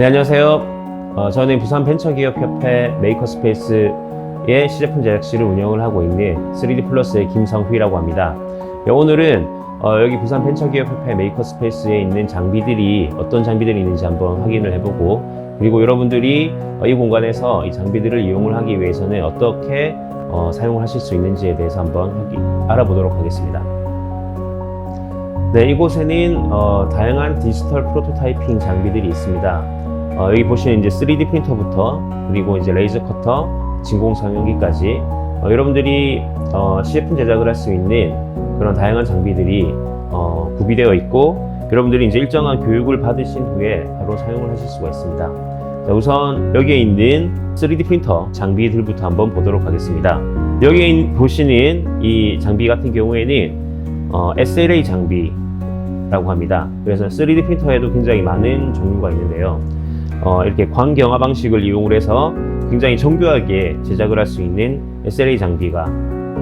네, 안녕하세요. 어, 저는 부산 벤처기업협회 메이커스페이스의 시제품 제작실을 운영을 하고 있는 3D 플러스의 김성휘라고 합니다. 네, 오늘은 어, 여기 부산 벤처기업협회 메이커스페이스에 있는 장비들이 어떤 장비들이 있는지 한번 확인을 해보고 그리고 여러분들이 어, 이 공간에서 이 장비들을 이용을 하기 위해서는 어떻게 어, 사용을 하실 수 있는지에 대해서 한번 알아보도록 하겠습니다. 네, 이곳에는 어, 다양한 디지털 프로토타이핑 장비들이 있습니다. 어, 여기 보시는 이제 3D 프린터부터 그리고 이제 레이저 커터, 진공 성형기까지 어, 여러분들이 어, CF 제작을 할 수 있는 그런 다양한 장비들이 어, 구비되어 있고 여러분들이 이제 일정한 교육을 받으신 후에 바로 사용을 하실 수가 있습니다. 자, 우선 여기에 있는 3D 프린터 장비들부터 한번 보도록 하겠습니다. 여기에 있- 보시는 이 장비 같은 경우에는 어, SLA 장비라고 합니다. 그래서 3D 프린터에도 굉장히 많은 종류가 있는데요. 어, 이렇게 광경화 방식을 이용을 해서 굉장히 정교하게 제작을 할 수 있는 SLA 장비가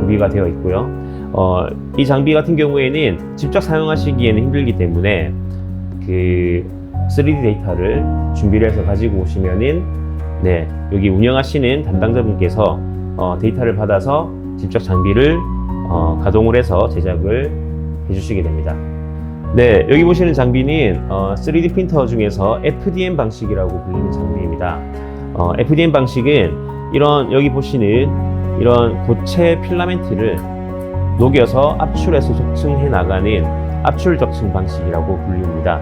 구비가 되어 있고요. 어, 이 장비 같은 경우에는 직접 사용하시기에는 힘들기 때문에 그 3D 데이터를 준비를 해서 가지고 오시면은 네, 여기 운영하시는 담당자분께서 어, 데이터를 받아서 직접 장비를 어, 가동을 해서 제작을 해주시게 됩니다. 네, 여기 보시는 장비는 어, 3D 프린터 중에서 FDM 방식이라고 불리는 장비입니다. 어, FDM 방식은 이런 여기 보시는 이런 고체 필라멘트를 녹여서 압출해서 적층해 나가는 압출 적층 방식이라고 불립니다.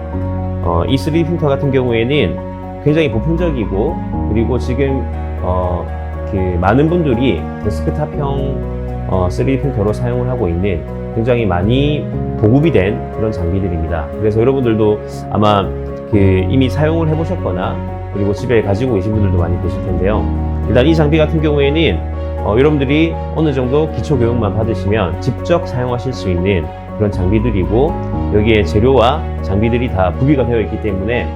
어, 이 3D 프린터 같은 경우에는 굉장히 보편적이고 그리고 지금 어, 그 많은 분들이 데스크탑형 어, 3D 프린터로 사용을 하고 있는 굉장히 많이 보급이 된 그런 장비들입니다. 그래서 여러분들도 아마 그 이미 사용을 해보셨거나 그리고 집에 가지고 계신 분들도 많이 계실 텐데요. 일단 이 장비 같은 경우에는 어, 여러분들이 어느 정도 기초 교육만 받으시면 직접 사용하실 수 있는 그런 장비들이고 여기에 재료와 장비들이 다 구비가 되어 있기 때문에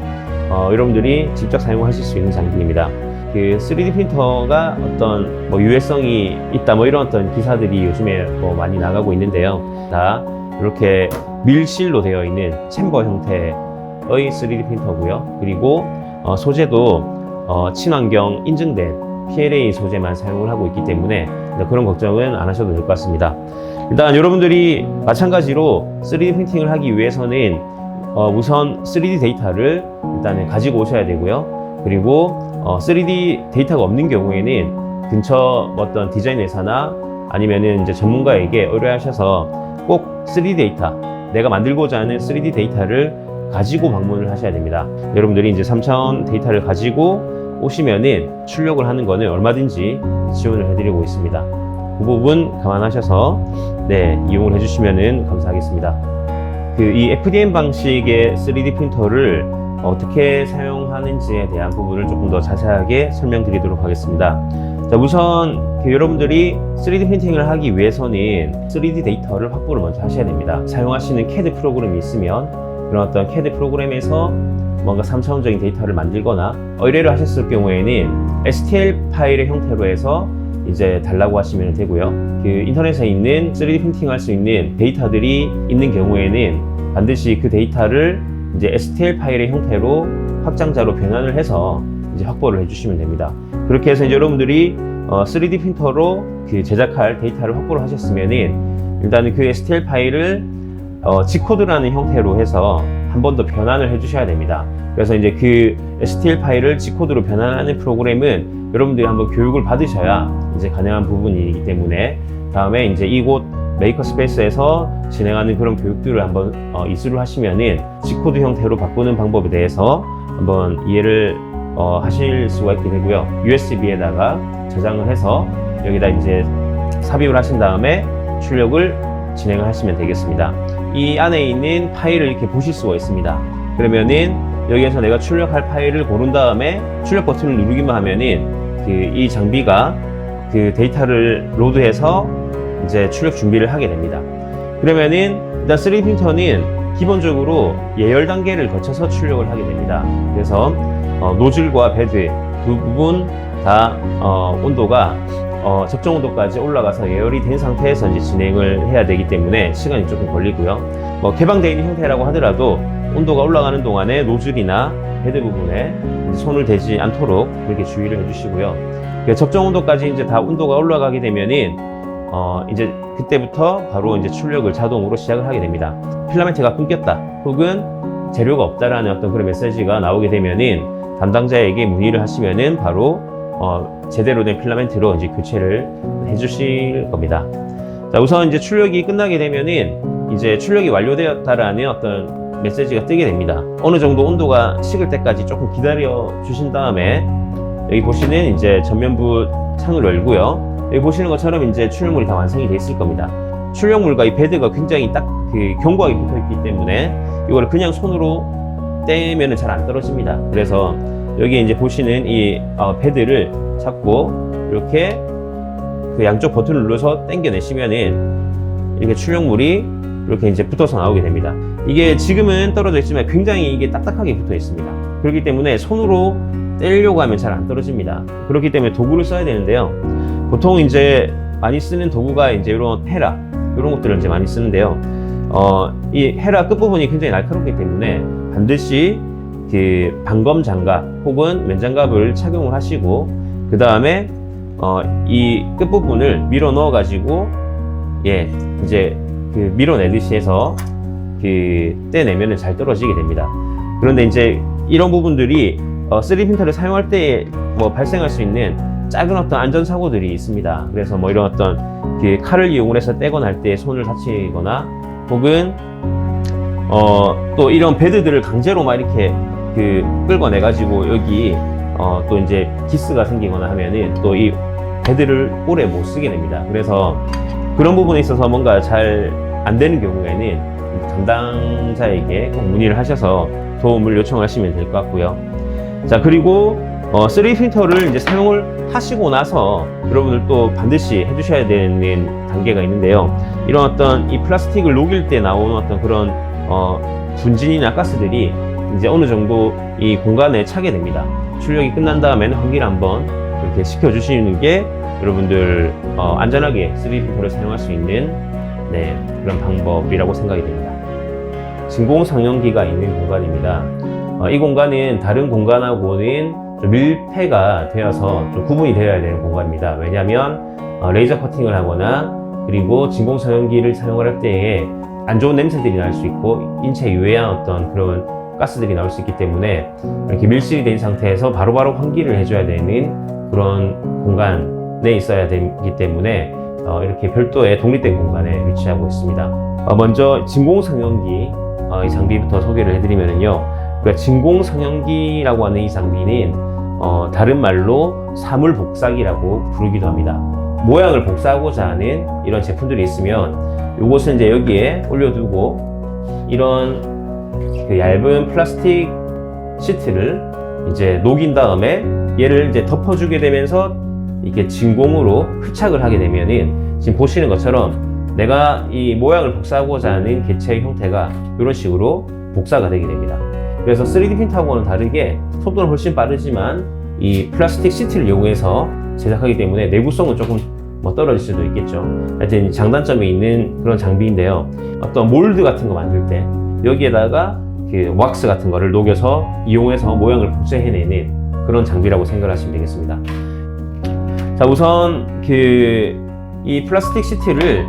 어, 여러분들이 직접 사용하실 수 있는 장비입니다. 그 3D 프린터가 어떤 뭐 유해성이 있다 뭐 이런 어떤 기사들이 요즘에 뭐 많이 나가고 있는데요. 다 이렇게 밀실로 되어 있는 챔버 형태의 3D 프린터고요. 그리고 어, 소재도 어, 친환경 인증된 PLA 소재만 사용을 하고 있기 때문에 그런 걱정은 안 하셔도 될 것 같습니다. 일단 여러분들이 마찬가지로 3D 프린팅을 하기 위해서는 어, 우선 3D 데이터를 일단은 가지고 오셔야 되고요. 그리고 어, 3D 데이터가 없는 경우에는 근처 어떤 디자인 회사나 아니면은 이제 전문가에게 의뢰하셔서 꼭 3D 데이터, 내가 만들고자 하는 3D 데이터를 가지고 방문을 하셔야 됩니다. 여러분들이 이제 3차원 데이터를 가지고 오시면은 출력을 하는 거는 얼마든지 지원을 해드리고 있습니다. 그 부분 감안하셔서 네 이용을 해주시면은 감사하겠습니다. 그 이 FDM 방식의 3D 프린터를 어떻게 사용하는지에 대한 부분을 조금 더 자세하게 설명드리도록 하겠습니다. 자, 우선 그 여러분들이 3D 프린팅을 하기 위해서는 3D 데이터를 확보를 먼저 하셔야 됩니다. 사용하시는 CAD 프로그램이 있으면 그런 어떤 CAD 프로그램에서 뭔가 3차원적인 데이터를 만들거나 의뢰를 하셨을 경우에는 STL 파일의 형태로 해서 이제 달라고 하시면 되고요. 그 인터넷에 있는 3D 프린팅 할 수 있는 데이터들이 있는 경우에는 반드시 그 데이터를 이제 STL 파일의 형태로 확장자로 변환을 해서 이제 확보를 해주시면 됩니다. 그렇게 해서 이제 여러분들이 어, 3D 프린터로 그 제작할 데이터를 확보를 하셨으면은 일단은 그 STL 파일을 어, G코드라는 형태로 해서 한 번 더 변환을 해주셔야 됩니다. 그래서 이제 그 STL 파일을 G코드로 변환하는 프로그램은 여러분들이 한번 교육을 받으셔야 이제 가능한 부분이기 때문에 다음에 이제 이곳 메이커 스페이스에서 진행하는 그런 교육들을 한번 어, 이수를 하시면은 G코드 형태로 바꾸는 방법에 대해서 한번 이해를 어, 하실 수가 있게 되고요. USB에다가 저장을 해서 여기다 이제 삽입을 하신 다음에 출력을 진행을 하시면 되겠습니다. 이 안에 있는 파일을 이렇게 보실 수가 있습니다. 그러면은 여기에서 내가 출력할 파일을 고른 다음에 출력 버튼을 누르기만 하면은 그 이 장비가 그 데이터를 로드해서 이제 출력 준비를 하게 됩니다. 그러면은 일단 3D 프린터는 기본적으로 예열 단계를 거쳐서 출력을 하게 됩니다. 그래서 어, 노즐과 베드 두 부분 다 어, 온도가 어, 적정 온도까지 올라가서 예열이 된 상태에서 이제 진행을 해야 되기 때문에 시간이 조금 걸리고요. 뭐 개방되어 있는 형태라고 하더라도 온도가 올라가는 동안에 노즐이나 베드 부분에 손을 대지 않도록 그렇게 주의를 해주시고요. 그 적정 온도까지 이제 다 온도가 올라가게 되면은 어 이제 그때부터 바로 이제 출력을 자동으로 시작을 하게 됩니다. 필라멘트가 끊겼다 혹은 재료가 없다라는 어떤 그런 메시지가 나오게 되면은 담당자에게 문의를 하시면은 바로 어 제대로 된 필라멘트로 이제 교체를 해주실 겁니다. 자 우선 이제 출력이 끝나게 되면은 이제 출력이 완료되었다라는 어떤 메시지가 뜨게 됩니다. 어느 정도 온도가 식을 때까지 조금 기다려 주신 다음에 여기 보시는 이제 전면부 창을 열고요. 여기 보시는 것처럼 이제 출력물이 다 완성이 돼 있을 겁니다. 출력물과 이 베드가 굉장히 딱 그 견고하게 붙어 있기 때문에 이걸 그냥 손으로 떼면은 잘안 떨어집니다. 그래서 여기 이제 보시는 이 어, 패드를 잡고 이렇게 그 양쪽 버튼을 눌러서 당겨내시면은 이렇게 출력물이 이렇게 이제 붙어서 나오게 됩니다. 이게 지금은 떨어져 있지만 굉장히 이게 딱딱하게 붙어 있습니다. 그렇기 때문에 손으로 떼려고 하면 잘 안 떨어집니다. 그렇기 때문에 도구를 써야 되는데요. 보통 이제 많이 쓰는 도구가 이제 이런 헤라 이런 것들을 이제 많이 쓰는데요. 어, 이 헤라 끝부분이 굉장히 날카롭기 때문에 반드시 그 방검 장갑 혹은 면장갑을 착용을 하시고 그 다음에 어, 이 끝부분을 밀어 넣어 가지고 예 이제 그 밀어내듯이 해서 그 떼내면은 잘 떨어지게 됩니다. 그런데 이제 이런 부분들이 어, 3D 프린터를 사용할 때 뭐 발생할 수 있는 작은 어떤 안전 사고들이 있습니다. 그래서 뭐 이런 어떤 그 칼을 이용해서 떼거나 할 때 손을 다치거나 혹은 어 또 이런 베드들을 강제로 막 이렇게 그 끌어내 가지고 여기 어 또 이제 기스가 생기거나 하면은 또 이 베드를 오래 못 쓰게 됩니다. 그래서 그런 부분에 있어서 뭔가 잘 안 되는 경우에는 담당자에게 꼭 문의를 하셔서 도움을 요청하시면 될 것 같고요. 자 그리고 어, 3D 프린터를 이제 사용을 하시고 나서 여러분들 또 반드시 해주셔야 되는 단계가 있는데요. 이런 어떤 이 플라스틱을 녹일 때 나오는 어떤 그런 어, 분진이나 가스들이 이제 어느 정도 이 공간에 차게 됩니다. 출력이 끝난 다음에는 환기를 한번 이렇게 시켜주시는 게 여러분들 어, 안전하게 3D 프린터를 사용할 수 있는 네, 그런 방법이라고 생각이 됩니다. 진공 상용기가 있는 공간입니다. 어, 이 공간은 다른 공간하고는 좀 밀폐가 되어서 좀 구분이 되어야 되는 공간입니다. 왜냐하면 어, 레이저 커팅을 하거나 그리고 진공 상용기를 사용을 할 때에 안 좋은 냄새들이 날 수 있고 인체 유해한 어떤 그런 가스들이 나올 수 있기 때문에 이렇게 밀실이 된 상태에서 바로바로 환기를 해줘야 되는 그런 공간에 있어야 되기 때문에 어, 이렇게 별도의 독립된 공간에 위치하고 있습니다. 어, 먼저 진공 상용기 어, 이 장비부터 소개를 해드리면요. 그러니까 진공 상용기라고 하는 이 장비는 어, 다른 말로 사물 복사기라고 부르기도 합니다. 모양을 복사하고자 하는 이런 제품들이 있으면 이것을 이제 여기에 올려두고 이런 그 얇은 플라스틱 시트를 이제 녹인 다음에 얘를 이제 덮어주게 되면서 이게 진공으로 흡착을 하게 되면은 지금 보시는 것처럼 내가 이 모양을 복사하고자 하는 개체의 형태가 이런 식으로 복사가 되게 됩니다. 그래서 3D 프린터하고는 다르게 속도는 훨씬 빠르지만 이 플라스틱 시트를 이용해서 제작하기 때문에 내구성은 조금 뭐 떨어질 수도 있겠죠. 하여튼 장단점이 있는 그런 장비인데요. 어떤 몰드 같은 거 만들 때 여기에다가 그 왁스 같은 거를 녹여서 이용해서 모양을 복제해내는 그런 장비라고 생각하시면 되겠습니다. 자 우선 그 이 플라스틱 시트를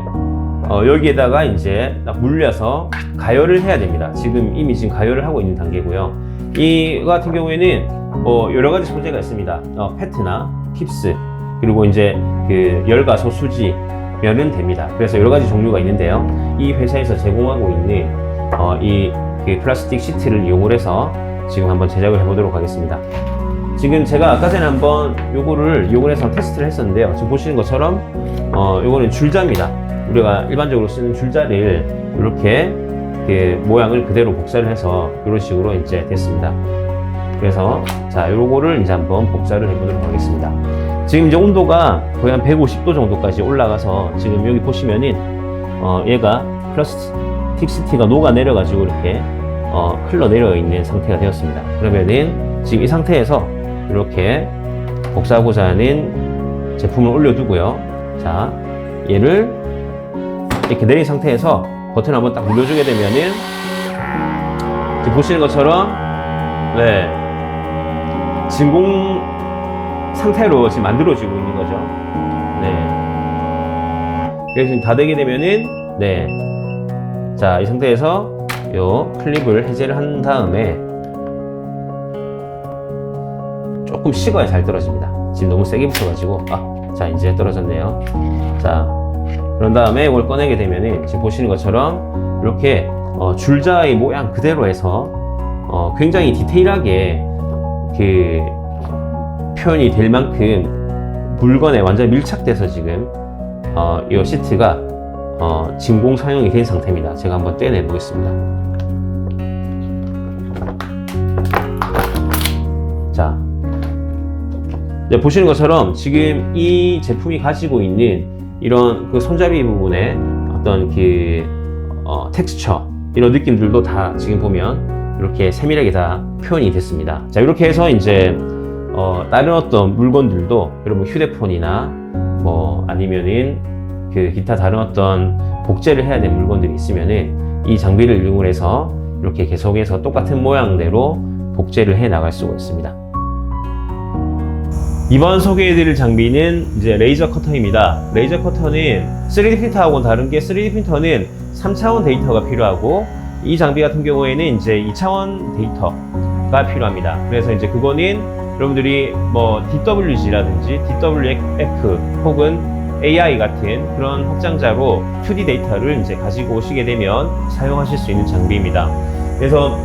어, 여기에다가 이제 딱 물려서 가열을 해야 됩니다. 지금 이미 지금 가열을 하고 있는 단계고요. 이 같은 경우에는 뭐 여러 가지 소재가 있습니다. 어, 페트나 킵스 그리고 이제 그 열가소 수지 면은 됩니다. 그래서 여러 가지 종류가 있는데요. 이 회사에서 제공하고 있는 어, 이 그 플라스틱 시트를 이용을 해서 지금 한번 제작을 해보도록 하겠습니다. 지금 제가 아까 전에 한번 요거를 이용을 해서 테스트를 했었는데요. 지금 보시는 것처럼 어, 요거는 줄자입니다. 우리가 일반적으로 쓰는 줄자를 이렇게 그 모양을 그대로 복사를 해서 이런 식으로 이제 됐습니다. 그래서 자 요거를 이제 한번 복사를 해보도록 하겠습니다. 지금 이제 온도가 거의 한 150도 정도까지 올라가서 지금 여기 보시면은 어, 얘가 플라스틱 시티가 녹아 내려 가지고 이렇게 어, 흘러내려 있는 상태가 되었습니다. 그러면은 지금 이 상태에서 이렇게 복사하고자 하는 제품을 올려두고요. 자, 얘를 이렇게 내린 상태에서 버튼 한번 딱 눌러주게 되면은 보시는 것처럼 네 진공 상태로 지금 만들어지고 있는 거죠. 네. 그래서 지금 다 되게 되면은 네. 자, 이 상태에서 요 클립을 해제를 한 다음에 조금 식어야 잘 떨어집니다. 지금 너무 세게 붙어가지고 아, 자 이제 떨어졌네요. 자, 그런 다음에 이걸 꺼내게 되면은 지금 보시는 것처럼 이렇게 어, 줄자의 모양 그대로 해서 어, 굉장히 디테일하게 그 표현이 될 만큼 물건에 완전 밀착돼서 지금 어, 이 시트가 어, 진공 사용이 된 상태입니다. 제가 한번 떼내 보겠습니다. 자, 네, 보시는 것처럼 지금 이 제품이 가지고 있는 이런 그 손잡이 부분에 어떤 그 어, 텍스처 이런 느낌들도 다 지금 보면 이렇게 세밀하게 다 표현이 됐습니다. 자, 이렇게 해서 이제 어, 다른 어떤 물건들도 여러분 휴대폰이나 뭐 아니면은 그 기타 다른 어떤 복제를 해야 될 물건들이 있으면은 이 장비를 이용해서 이렇게 계속해서 똑같은 모양대로 복제를 해 나갈 수가 있습니다. 이번 소개해드릴 장비는 이제 레이저 커터입니다. 레이저 커터는 3D 프린터하고는 다른 게 3D 프린터는 3차원 데이터가 필요하고 이 장비 같은 경우에는 이제 2차원 데이터가 필요합니다. 그래서 이제 그거는 여러분들이 뭐 DWG라든지 DWF 혹은 AI 같은 그런 확장자로 2D 데이터를 이제 가지고 오시게 되면 사용하실 수 있는 장비입니다. 그래서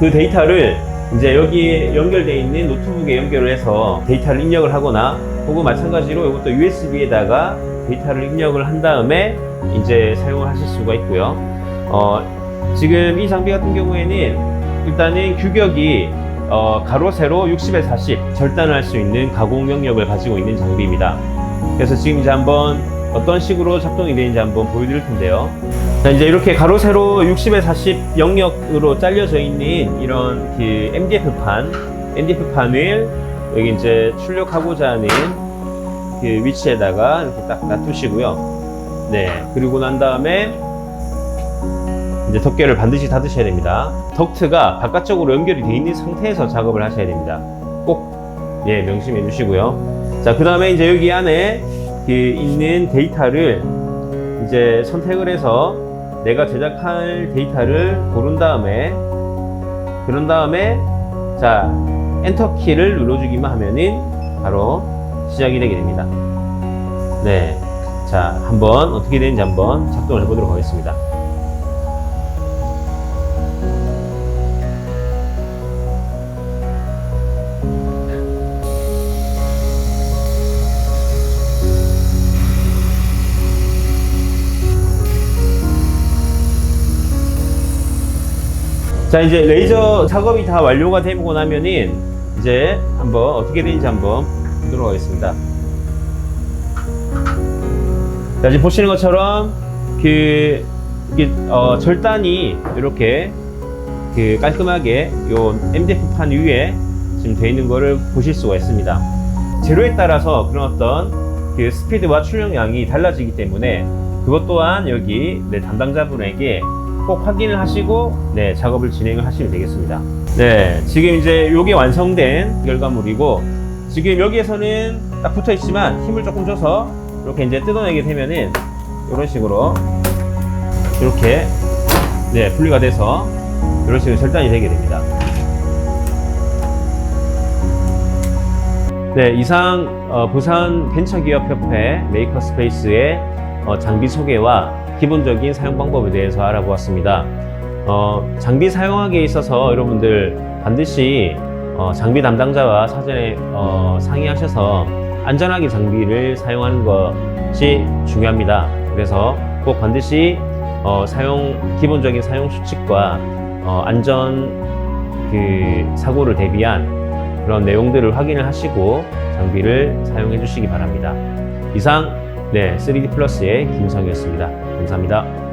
그 데이터를 이제 여기에 연결되어 있는 노트북에 연결을 해서 데이터를 입력을 하거나 혹은 마찬가지로 이것도 USB에다가 데이터를 입력을 한 다음에 이제 사용을 하실 수가 있고요. 어, 지금 이 장비 같은 경우에는 일단은 규격이 어, 가로 세로 60에 40 절단을 할 수 있는 가공 영역을 가지고 있는 장비입니다. 그래서 지금 이제 한번 어떤 식으로 작동이 되는지 한번 보여드릴 텐데요. 자, 이제 이렇게 가로 세로 60에 40 영역으로 잘려져 있는 이런 그 MDF판, MDF판을 여기 이제 출력하고자 하는 그 위치에다가 이렇게 딱 놔두시고요. 네. 그리고 난 다음에 이제 덮개를 반드시 닫으셔야 됩니다. 덕트가 바깥쪽으로 연결이 되어 있는 상태에서 작업을 하셔야 됩니다. 꼭, 예, 명심해 주시고요. 자, 그 다음에 이제 여기 안에 그 있는 데이터를 이제 선택을 해서 내가 제작할 데이터를 고른 다음에 그런 다음에 자 엔터 키를 눌러주기만 하면은 바로 시작이 되게 됩니다. 네, 자 한번 어떻게 되는지 한번 작동을 해보도록 하겠습니다. 자 이제 레이저 작업이 다 완료가 되고 나면은 이제 한번 어떻게 되는지 한번 보도록 하겠습니다. 자 지금 보시는 것처럼 그 이게 어, 절단이 이렇게 그 깔끔하게 요 MDF 판 위에 지금 되어 있는 거를 보실 수가 있습니다. 재료에 따라서 그런 어떤 그 스피드와 출력량이 달라지기 때문에 그것 또한 여기 네, 담당자분에게 꼭 확인을 하시고 네, 작업을 진행을 하시면 되겠습니다. 네, 지금 이제 요게 완성된 결과물이고 지금 여기에서는 딱 붙어 있지만 힘을 조금 줘서 이렇게 이제 뜯어내게 되면은 이런 식으로 이렇게 네, 분리가 돼서 이런 식으로 절단이 되게 됩니다. 네, 이상 어, 부산 벤처기업협회 메이커스페이스의 어, 장비 소개와 기본적인 사용 방법에 대해서 알아보았습니다. 어, 장비 사용하기에 있어서 여러분들 반드시 어, 장비 담당자와 사전에 어, 상의하셔서 안전하게 장비를 사용하는 것이 중요합니다. 그래서 꼭 반드시 어, 사용 기본적인 사용 수칙과 어, 안전 그 사고를 대비한 그런 내용들을 확인을 하시고 장비를 사용해 주시기 바랍니다. 이상 네 3D 플러스의 김성이었습니다. 감사합니다.